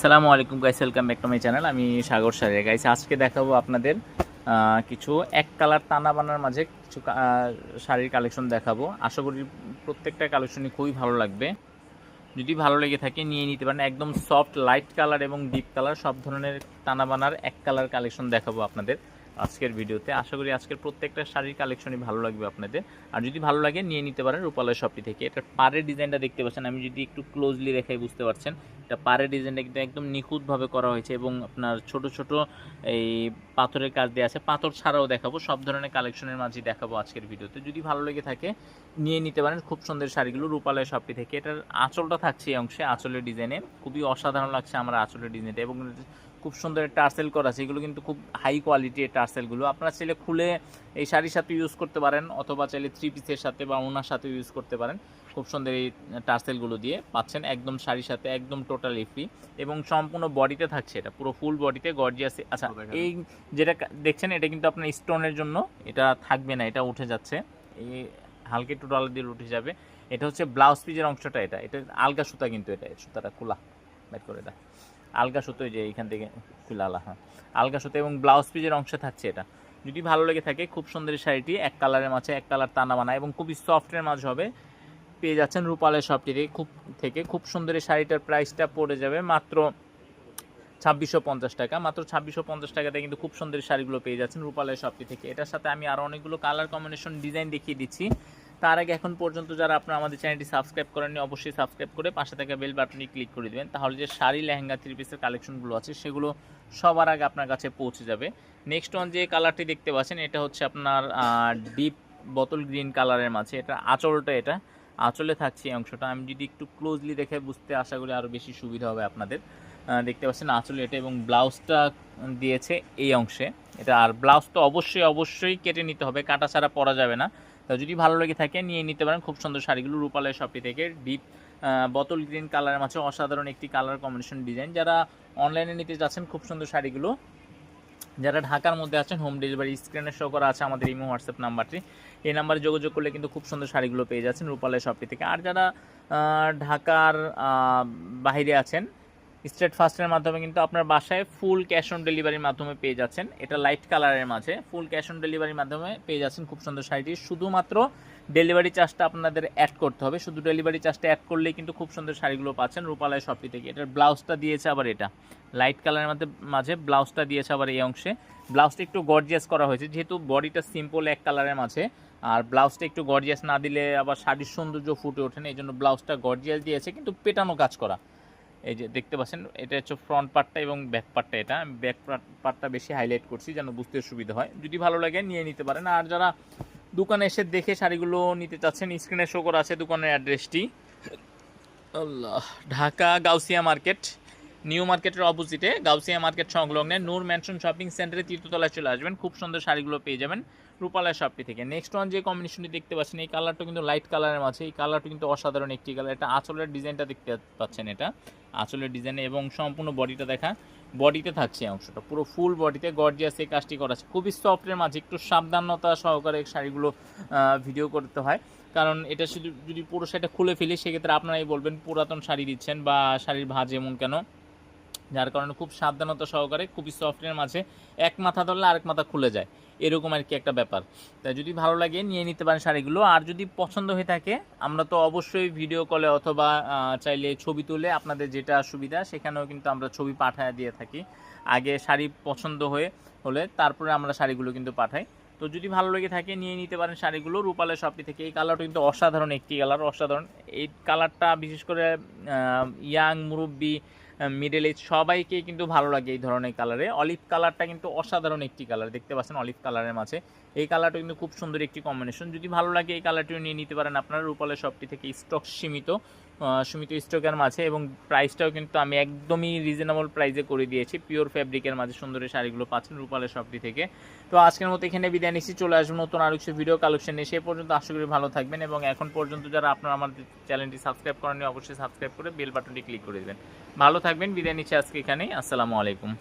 সালামু আলাইকুম guys welcome back to my channel আমি সাগর সারিয়া। গাইস আজকে দেখাবো আপনাদের কিছু এক কালার টানা বানার মাঝে কিছু শাড়ির কালেকশন দেখাবো। আশা করি প্রত্যেকটা কালেকশনই খুবই ভালো লাগবে। যদি ভালো লেগে থাকে, নিয়ে নিতে পারেন। একদম সফট লাইট কালার এবং ডিপ কালার সব ধরনের টানা বানার এক কালার কালেকশন দেখাবো আপনাদের। আজকের ভিডিওতে। আশা করি আজকের প্রত্যেকটা শাড়ির কালেকশনই ভালো লাগবে আপনাদের। আর যদি ভালো লাগে, নিয়ে নিতে পারেন রূপালয় শপটি থেকে। এটা পাড়ের ডিজাইনটা দেখতে পাচ্ছেন। আমি যদি একটু ক্লোজলি রেখাই বুঝতে পারছেন, এটা পাড়ের ডিজাইনটা কিন্তু একদম নিখুঁতভাবে করা হয়েছে এবং আপনার ছোট ছোট এই পাথরের কাজ দেওয়া আছে। পাথর ছাড়াও দেখাবো, সব ধরনের কালেকশনের মাঝে দেখাবো আজকের ভিডিওতে। যদি ভালো লেগে থাকে, নিয়ে নিতে পারেন। খুব সুন্দর শাড়িগুলো রূপালয় শপটি থেকে। এটার আঁচলটা থাকছে এই অংশে, আঁচলের ডিজাইনে। খুবই অসাধারণ লাগছে আমার আঁচলের ডিজাইনটা এবং খুব সুন্দর টার্সেল করা আছে। এগুলো কিন্তু খুব হাই কোয়ালিটির টার্সেলগুলো। আপনারা চাইলে খুলে এই শাড়ির সাথে ইউজ করতে পারেন অথবা চাইলে থ্রি পিসের সাথে বা ওনার সাথে ইউজ করতে পারেন। খুব সুন্দর এই টার্সেলগুলো দিয়ে পাচ্ছেন একদম শাড়ির সাথে একদম টোটালি ফ্রি এবং সম্পূর্ণ বডিতে থাকছে এটা পুরো ফুল বডিতে গর্জিয়াস আচ্ছা এই যেটা দেখছেন এটা কিন্তু আপনার স্টোনের জন্য এটা থাকবে না এটা উঠে যাচ্ছে। এই হালকা একটু ডলার দিয়ে উঠে যাবে। এটা হচ্ছে ব্লাউজ পিজের অংশটা এটা এটা আলগা সুতা কিন্তু এটা সুতাটা খোলা বের করে এটা আলগা সুতো এই যে এইখান থেকে খুলে আলা হ্যাঁ। আলগা সুতো এবং ব্লাউজ পিজের অংশে থাকছে এটা। যদি ভালো লেগে থাকে খুব সুন্দর এই শাড়িটি এক কালারের মাঝে এক কালার টানা বানা এবং খুবই সফটের মাঝে হবে। পেয়ে যাচ্ছেন রূপালের শপটি থেকে। খুব থেকে। খুব সুন্দর শাড়িটার প্রাইসটা পড়ে যাবে মাত্র ছাব্বিশশো পঞ্চাশ টাকা। মাত্র ছাব্বিশশো পঞ্চাশ টাকাতে কিন্তু খুব সুন্দর শাড়িগুলো পেয়ে যাচ্ছেন রূপালয় শপটি থেকে। এটার সাথে আমি আরও অনেকগুলো কালার কম্বিনেশন ডিজাইন দেখিয়ে দিচ্ছি। তার আগে এখন পর্যন্ত যারা আপনারা আমাদের চ্যানেলটি সাবস্ক্রাইব করেননি, অবশ্যই সাবস্ক্রাইব করে পাশে থাকা বেল বাটনটি ক্লিক করে দেবেন। তাহলে যে শাড়ি লেহেঙ্গা থ্রি পিসের কালেকশনগুলো আছে, সেগুলো সবার আগে আপনার কাছে পৌঁছে যাবে। নেক্সট ওয়ান যে কালারটি দেখতে পাচ্ছেন, এটা হচ্ছে আপনার ডিপ বোতল গ্রিন কালারের মাঝে। এটা আঁচলটা এটা। আঁচলে থাকছে এই অংশটা। আমি যদি একটু ক্লোজলি দেখে বুঝতে আশা করি আরও বেশি সুবিধা হবে আপনাদের। দেখতে পাচ্ছেন আঁচলে এটা এবং ব্লাউজটা দিয়েছে এই অংশে। এটা আর ব্লাউজ তো অবশ্যই অবশ্যই কেটে নিতে হবে। কাটা ছাড়া পরা যাবে না। তো যদি ভালো লেগে থাকে, নিয়ে নিতে পারেন। খুব সুন্দর শাড়িগুলো রূপালয় শপটি থেকে ডিপ বোতল গ্রিন কালারের মাঝে অসাধারণ একটি কালার কম্বিনেশন ডিজাইন যারা অনলাইনে নিতে যাচ্ছেন, খুব সুন্দর শাড়িগুলো যারা ঢাকার মধ্যে আছেন হোম ডেলিভারি স্ক্রিনে শো করা আছে আমাদের ইমো হোয়াটসঅ্যাপ নাম্বারটি। এই নাম্বারে যোগাযোগ করলে কিন্তু খুব সুন্দর শাড়িগুলো পেয়ে যাচ্ছেন রূপালয় শপটি থেকে। আর যারা ঢাকার বাইরে আছেন স্ট্রেট ফাস্টের মাধ্যমে কিন্তু আপনার বাসায় ফুল ক্যাশ অন ডেলিভারির মাধ্যমে পেয়ে যাচ্ছেন। এটা লাইট কালারের মাঝে। ফুল ক্যাশ অন ডেলিভারির মাধ্যমে পেয়ে যাচ্ছেন খুব সুন্দর শাড়িটি। শুধুমাত্র ডেলিভারি চার্জটা আপনাদের অ্যাড করতে হবে। শুধু ডেলিভারি চার্জটা অ্যাড করলেই কিন্তু খুব সুন্দর শাড়িগুলো পাচ্ছেন রূপালয় শপটি থেকে। এটার ব্লাউজটা দিয়েছে আবার এটা। লাইট কালারের মধ্যে, মাঝে ব্লাউজটা দিয়েছে আবার এই অংশে। ব্লাউজটা একটু গর্জিয়াস করা হয়েছে, যেহেতু বডিটা সিম্পল এক কালারের মাঝে। আর ব্লাউজটা একটু গর্জিয়াস না দিলে আবার শাড়ির সৌন্দর্য ফুটে ওঠে না এই জন্য ব্লাউজটা গর্জিয়াস দিয়েছে, কিন্তু পেটানো কাজ করা। এই যে দেখতে পাচ্ছেন, এটা হচ্ছে ফ্রন্ট পার্টটা এবং ব্যাক পার্টটা এটা। ব্যাক পার্টটা বেশি হাইলাইট করছি যেন বুঝতে সুবিধা হয়। যদি ভালো লাগে নিয়ে নিতে পারেন। আর যারা দোকানে এসে দেখে শাড়িগুলো নিতে চাচ্ছেন। স্ক্রিনে শো করা আছে দোকানের অ্যাড্রেসটি আল্লাহ, ঢাকা গাউসিয়া মার্কেট। নিউ মার্কেটের অপোজিটে গাউসিয়া মার্কেট সংলগ্নে নূর ম্যানশন শপিং সেন্টারে তৃতীয়তলায় চলে আসবেন। খুব সুন্দর শাড়িগুলো পেয়ে যাবেন রূপালয় শপটি থেকে। নেক্সট ওয়ান যে কম্বিনেশনটি দেখতে পাচ্ছেন, এই কালারটা কিন্তু লাইট কালারের মাঝে। এই কালারটা কিন্তু অসাধারণ একটি কালার এটা আঁচলের ডিজাইনটা দেখতে পাচ্ছেন এটা। আঁচলের ডিজাইনে এবং সম্পূর্ণ বডিটা দেখা। বডিতে থাকছে এই অংশটা। পুরো ফুল বডিতে গর্জিয়াস এই কাজটি করা আছে। খুবই সফটের মাঝে, একটু সাবধানতা সহকারে শাড়িগুলো ভিডিও করতে হয়। কারণ এটা শুধু যদি পুরো শাড়িটা খুলে ফেলি, সেক্ষেত্রে আপনারাই বলবেন পুরাতন শাড়ি দিচ্ছেন বা শাড়ির ভাঁজ এমন কেন। যার কারণে খুব সাবধানতা সহকারে, খুবই সফটের মাঝে এক মাথা ধরলে আরেক মাথা খুলে যায়। এরকম আর কি একটা ব্যাপার। তাই যদি ভালো লাগে, নিয়ে নিতে পারেন শাড়িগুলো। আর যদি পছন্দ হয়ে থাকে, আমরা তো অবশ্যই ভিডিও কলে অথবা চাইলে ছবি তুলে আপনাদের যেটা সুবিধা, সেখানেও কিন্তু আমরা ছবি পাঠায় দিয়ে থাকি। আগে শাড়ি পছন্দ হয়ে, হলে তারপরে আমরা শাড়িগুলো কিন্তু পাঠাই। তো যদি ভালো লেগে থাকে, নিয়ে নিতে পারেন শাড়িগুলো। রূপালের শপটি থেকে এই কালারটা কিন্তু অসাধারণ একটি কালার অসাধারণ। এই কালারটা বিশেষ করে ইয়াং মুরব্বি মিডল এজ সবাইকে কিন্তু ভালো লাগে এই ধরনের কালারে অলিভ কালারটা কিন্তু অসাধারণ একটি কালার দেখতে পাচ্ছেন অলিভ কালারের মাঝে। এই কালারটা কিন্তু খুব সুন্দর একটি কম্বিনেশন যদি ভালো লাগে এই কালারটিও নিয়ে নিতে পারেন আপনারা। রূপালের শপটি থেকে স্টক সীমিত সীমিত স্টকের মাঝে এবং প্রাইসটাও কিন্তু আমি একদমই রিজনেবল প্রাইসে করে দিয়েছি। পিওর ফ্যাব্রিকের মাঝে সুন্দর শাড়িগুলো পাচ্ছেন রূপালের শপটি থেকে। তো আজকের মতো এখানে বিদায় নিচ্ছি। চলে আসব নতুন আরও কিছু ভিডিও কালেকশন নিয়ে সে পর্যন্ত আশা করি ভালো থাকবেন এবং এখন পর্যন্ত যারা আপনারা আমাদের চ্যানেলটি সাবস্ক্রাইব করেননি, অবশ্যই সাবস্ক্রাইব করে বেল বাটনটি ক্লিক করে দেবেন। ভালো থাকবেন। বিদায় নিচ্ছি আজকে এখানেই। আসসালামু আলাইকুম।